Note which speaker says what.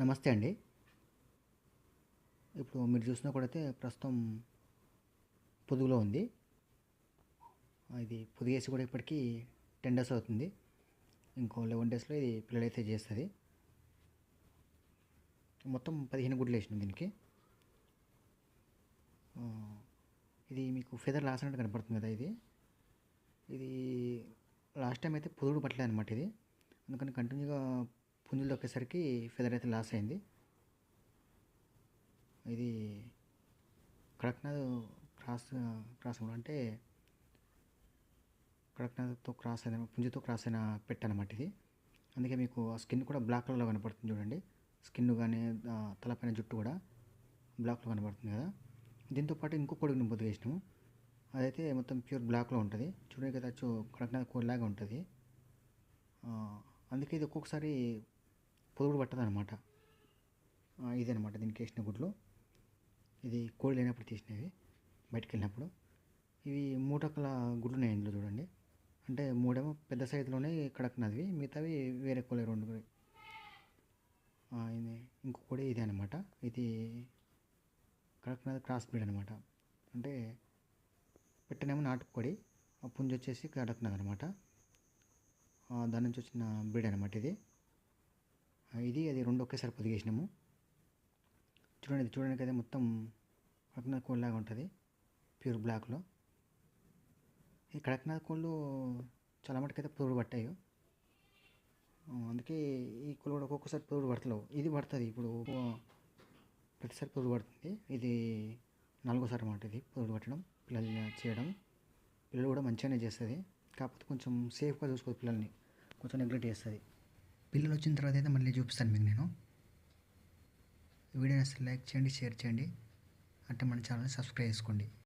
Speaker 1: నమస్తే అండి. ఇప్పుడు మీరు చూసినా కూడా అయితే ప్రస్తుతం పొదుగులో ఉంది. ఇది పొదిగేసి కూడా ఇప్పటికీ టెన్ డేస్ అవుతుంది. ఇంకో లెవెన్ డేస్లో ఇది పిల్లలైతే చేస్తుంది. మొత్తం పదిహేను గుడ్లు వేసినాం దీనికి. ఇది మీకు ఫెదర్ లాస్ అన్నట్టు కనపడుతుంది కదా ఇది. ఇది లాస్ట్ టైం అయితే పొదుగు పట్టలేదు అనమాట ఇది. అందుకని కంటిన్యూగా పుంజులు దొక్కేసరికి ఫెదర్ అయితే లాస్ అయింది. ఇది కడక్నాథ్ క్రాస్ క్రాస్ అంటే కడక్నాథ్తో క్రాస్ అయిన పుంజుతో క్రాస్ అయిన పెట్ట అనమాట ఇది. అందుకే మీకు ఆ స్కిన్ కూడా బ్లాక్ కలర్లో కనపడుతుంది చూడండి. స్కిన్ కానీ తలపైన జుట్టు కూడా బ్లాక్లో కనబడుతుంది కదా. దీంతో పాటు ఇంకో కొడుకుని బొద్దు వేసినాము అదైతే మొత్తం ప్యూర్ బ్లాక్లో ఉంటుంది. చూడండి కదా కడక్నాథ్ కోడిలాగా ఉంటుంది. అందుకే ఇది ఒక్కొక్కసారి పొదుగుడు పట్టదు అనమాట ఇదనమాట దీనికి వేసిన గుడ్లు. ఇది కోడి లేనప్పుడు తీసినవి బయటికి వెళ్ళినప్పుడు ఇవి మూడు గుడ్లు ఉన్నాయి ఇందులో చూడండి. అంటే మూడేమో పెద్ద సైజులోనే కడక్నదివి మిగతావి వేరే కోళ్ళ రెండు ఇది ఇంకో కోడి ఇదే అనమాట ఇది కడక్నాథ్ క్రాస్ బ్రీడ్ అనమాట అంటే పెట్టనేమో నాటుకోడి ఆ పుంజు వచ్చేసి కడక్నాథ్ అనమాట దాని నుంచి వచ్చిన బ్రీడ్ అనమాట ఇది. ఇది అది రెండు ఒకేసారి పొదిగేసినాము. చూడండి ఇది చూడడానికి అయితే మొత్తం కడక్నాథ్ కోళ్ళలాగా ఉంటుంది ప్యూర్ బ్లాక్లో ఈ కడక్నాథ్ కోళ్ళు చాలా మటుకైతే పొదుడు పట్టాయి. అందుకే ఈ కోళ్ళు కూడా ఒక్కొక్కసారి పొదుడు పడతలేవు. ఇది పడుతుంది ఇప్పుడు ప్రతిసారి పొదుడు పడుతుంది. ఇది నాలుగోసారి అన్నమాట ఇది పొదుడు పట్టడం పిల్లలు చేయడం. పిల్లలు కూడా మంచిగానే చేస్తుంది. కాకపోతే కొంచెం సేఫ్గా చూసుకోదు పిల్లల్ని. కొంచెం నెగ్లెక్ట్ చేస్తుంది. పిల్లలు వచ్చిన తర్వాత అయితే మళ్ళీ చూపిస్తాను మీకు నేను. వీడియోని అసలు లైక్ చేయండి షేర్ చేయండి. అంటే మన ఛానల్ని సబ్స్క్రైబ్ చేసుకోండి.